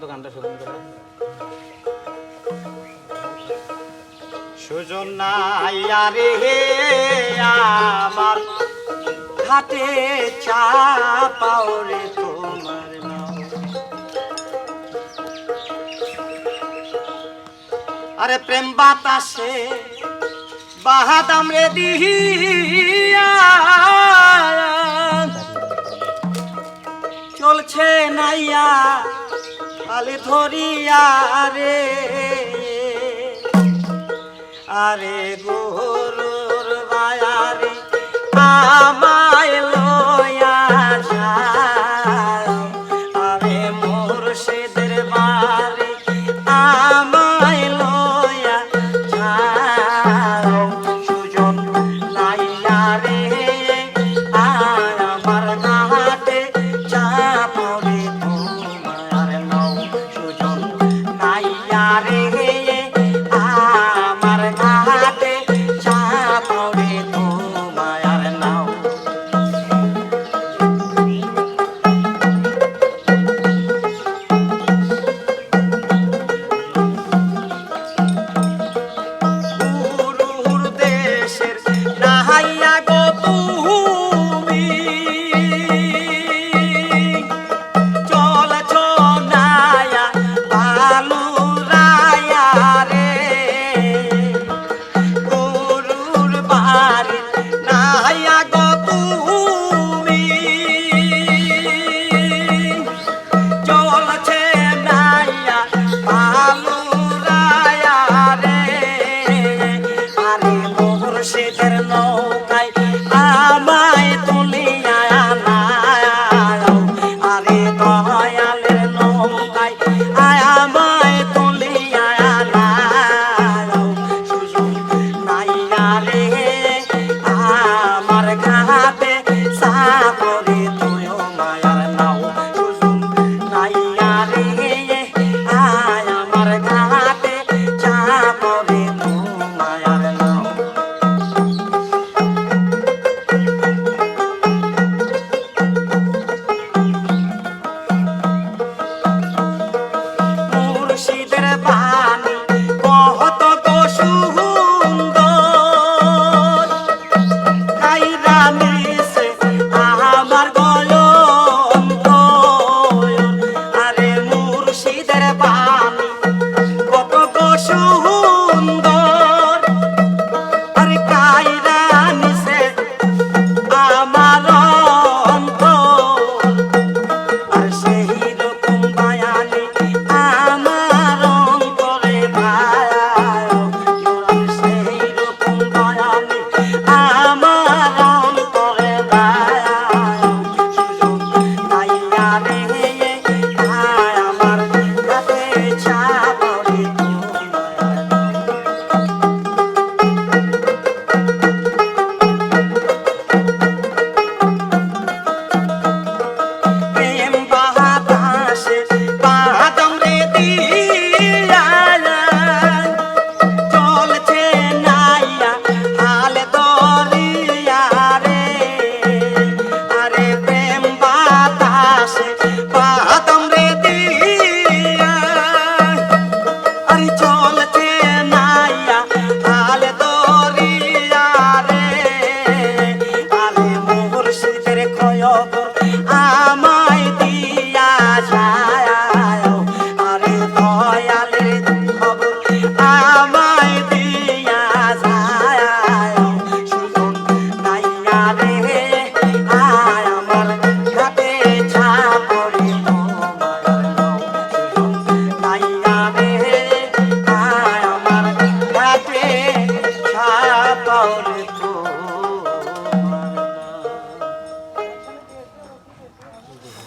তো গানটা শুনুন করে সুজন হে, আমার ঘাটে চা পাওরে তোমার নাম। আরে প্রেম বাতাসে বাহাদাম রে দিহিয়া। চলছে নাইয়া খালি ধরিয়া রে। আরে গো রে